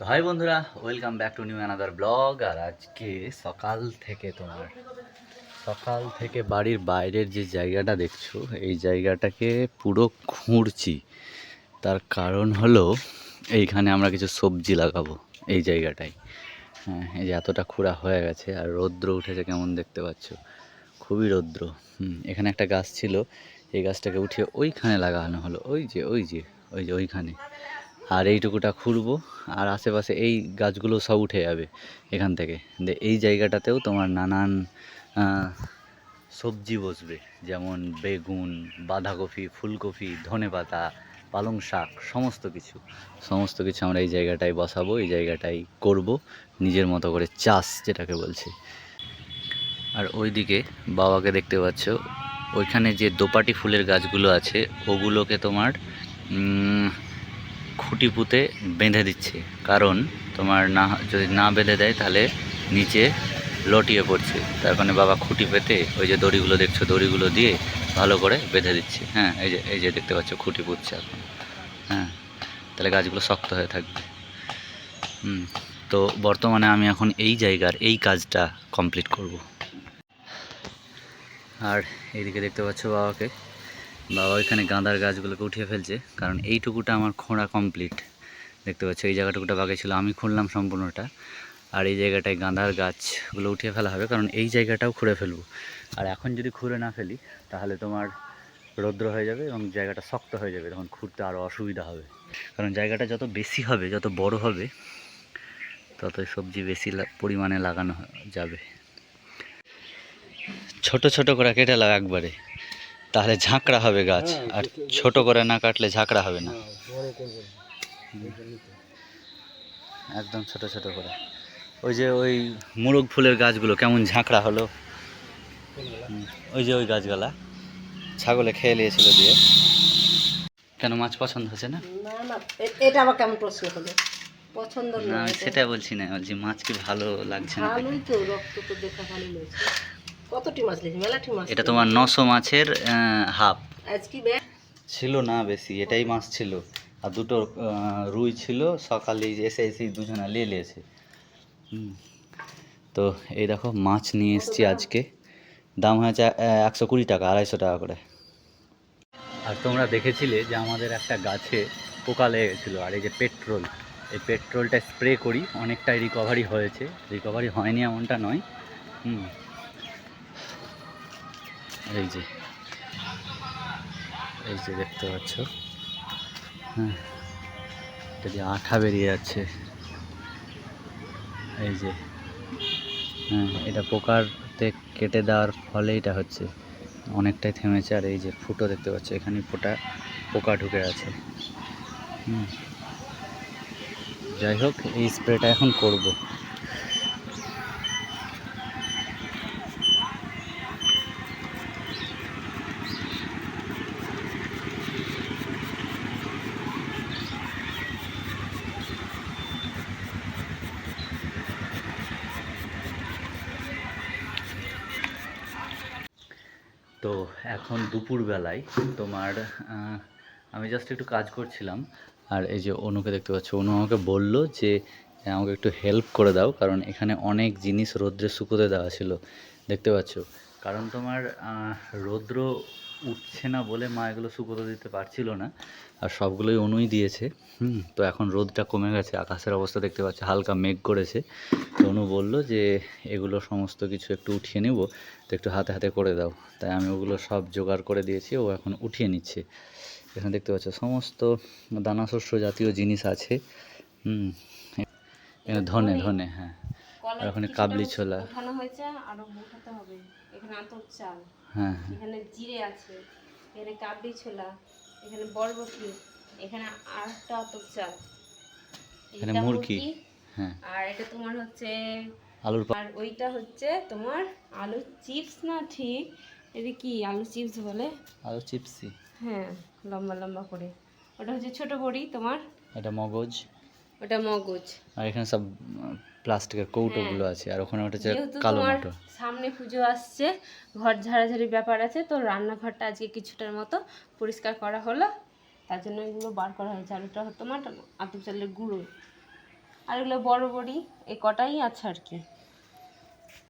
তো হাই বন্ধুরা welcome back to new another blog আর আজকে সকাল থেকে তোমার, সকাল থেকে বাড়ির বাইরের যে জায়গাটা দেখছ, এই জায়গাটাকে পুরো খুঁড়ছি তার কারণ হলো, এইখানে আমরা কিছু সবজি লাগাবো, এই জায়গাটায়। হ্যাঁ এই যে এতটা খুঁড়া হয়ে গেছে, আর রৌদ্র উঠেছে কেমন দেখতে পাচ্ছ? খুবই রৌদ্র। এখানে একটা গাছ ছিল, এই গাছটাকে উঠিয়ে ওইখানে লাগানো হলো। ওই যে ওই যে ওই যে ওইখানে। আর এইটুকুটা খুঁড়বো আর আশেপাশে এই গাছগুলো সব উঠে যাবে এখান থেকে। এই জায়গাটাতেও তোমার নানান সবজি বসবে, যেমন বেগুন, বাঁধাকপি, ফুলকপি, ধনেপাতা, পালং শাক, সমস্ত কিছু। সমস্ত কিছু আমরা এই জায়গাটায় বসাবো, এই জায়গাটাই করব, নিজের মতো করে চাষ যেটাকে বলছে। আর ওইদিকে বাবাকে দেখতে পাচ্ছ, ওইখানে যে দোপাটি ফুলের গাছগুলো আছে, ওগুলোকে তোমার খুঁটি পুঁতে বেঁধে দিচ্ছে। কারণ তোমার না, যদি না বেঁধে দেয় তাহলে নিচে লটিয়ে পড়ছে। তার কারণে বাবা খুঁটি পেতে ওই যে দড়িগুলো দেখছ, দড়িগুলো দিয়ে ভালো করে বেঁধে দিচ্ছে। হ্যাঁ এই যে এই যে দেখতে পাচ্ছ খুঁটি পুঁতছে এখন। হ্যাঁ তাহলে গাছগুলো শক্ত হয়ে থাকবে। হুম, তো বর্তমানে আমি এখন এই জায়গার এই কাজটা কমপ্লিট করব। আর এইদিকে দেখতে পাচ্ছ বাবাকে। বাবা ওইখানে গাঁদার গাছগুলোকে উঠিয়ে ফেলছে, কারণ এইটুকুটা আমার খোঁড়া কমপ্লিট দেখতে পাচ্ছ, এই জায়গাটুকুটা বাকি ছিল আমি খুঁড়লাম সম্পূর্ণটা। আর এই জায়গাটায় গাঁদার গাছগুলো উঠিয়ে ফেলা হবে, কারণ এই জায়গাটাও খুঁড়ে ফেলব। আর এখন যদি খুঁড়ে না ফেলি, তাহলে তোমার রৌদ্র হয়ে যাবে এবং জায়গাটা শক্ত হয়ে যাবে, তখন খুঁড়তে আরও অসুবিধা হবে। কারণ জায়গাটা যত বেশি হবে, যত বড় হবে, ততই সবজি বেশি পরিমাণে লাগানো যাবে। ছোট ছোট করে কেটে লাগা একবারে। তাহলে ঝাঁকড়া হবে গাছ। আর ছোট করে না কাটলে ঝাঁকড়া হবে না। একদম ছোট ছোট করে। ওই যে ওই মুরগ ফুলের গাছগুলো কেমন ঝাঁকড়া হলো? ওই যে ওই গাছগুলা। ছাগলে খেয়ে নিয়েছিল দিয়ে। কেন মাছ পছন্দ হচ্ছে না? এটা আবার কেমন প্রশ্ন হলো? পছন্দ না সেটা বলছি না বলছি মাছ কি ভালো লাগছে না ভালোই তো রক্ত তো দেখা ভালো লাগছে। কতটি মাছ লেগেছে মেলাটি মাছ এটা তোমার নশো মাছের হাফ। আজ কি ছিল না বেশি এটাই মাছ ছিল। আর দুটো রুই ছিল সকালে এসে এসে দুজনে নিয়ে নিয়েছে তো এই দেখো মাছ নিয়ে এসেছি আজকে। দাম হয়েছে একশো কুড়ি টাকা আড়াইশো টাকা করে। আর তোমরা দেখেছিলে যে আমাদের একটা গাছে পোকা লেগে গেছিল আর এই যে পেট্রোল। এই পেট্রোলটা স্প্রে করি অনেকটাই রিকভারি হয়েছে। রিকভারি হয়নি এমনটা নয়। হুম। এই যে। এই যে দেখতে পাচ্ছ। হ্যাঁ। এটা যে আঠা বেরিয়ে যাচ্ছে। এই যে। হ্যাঁ এটা পোকারতে কেটে দেওয়ার ফলে এটা হচ্ছে। অনেকটাই থেমেছে আর এই যে ফুটো দেখতে পাচ্ছ এখানে ফোটা পোকা ঢুকে আছে। হুম। যাই হোক, এই স্প্রেটা এখন করব। তো এখন দুপুরবেলায় তোমার আমি জাস্ট একটু কাজ করছিলাম, আর এই যে অনুকে দেখতে পাচ্ছ, অনু আমাকে বলল যে, আমাকে একটু হেল্প করে দাও, কারণ এখানে অনেক জিনিস রৌদ্রে শুকোতে দেওয়া ছিল, দেখতে পাচ্ছ? কারণ তোমার রৌদ্র উঠছে না বলে মা এগুলো শুকোতে দিতে পারছিল না আর সবগুলোই অনুই দিয়েছে। হুম। তো এখন রোদটা কমে গেছে আকাশের অবস্থা দেখতে পাচ্ছ হালকা মেঘ করেছে। তো অনু বলল যে এগুলো সমস্ত কিছু একটু উঠিয়ে নেব তো একটু হাতে হাতে করে দাও। তাই আমি ওগুলো সব জোগাড় করে দিয়েছি ও এখন উঠিয়ে নিচ্ছে। এখানে দেখতে পাচ্ছ সমস্ত দানাশস্য জাতীয় জিনিস আছে। হুম। এখানে ধনে ধনে হ্যাঁ। আর ওখানে কাবলি ছোলা। উঠানো হয়েছে আরও উঠাতে হবে। এখানে আতর চাল। হ্যাঁ। এখানে জিরে আছে এখানে কাবলি ছোলা এখানে বরবটি এখানে আটটা আতর চাল। এখানে মুরগি। হ্যাঁ। আর এটা তোমার হচ্ছে আলুর আর ওইটা হচ্ছে তোমার আলু চিপস না ঠিক? এটা কি আলু চিপস বলে? আলু চিপসি হ্যাঁ লম্বা লম্বা করে। ওটা হচ্ছে ছোট বড়ি তোমার। এটা মগজ। ওটা মগজ। আর এখানে সব প্লাস্টিকের কৌটোগুলো আছে আর ওখানে ওটা কালো মটর। সামনে পুজো আসছে ঘর ঝাড়াঝাড়ি ব্যাপার আছে তো রান্নাঘরটা আজকে কিছুটার মতো পরিষ্কার করা হলো। তার জন্য এগুলো বার করা হয়েছে আর ওটা মাটন আতপ চালের গুঁড়ো। আর এগুলো বড় বড়ি এই কটাই আছে আর কি।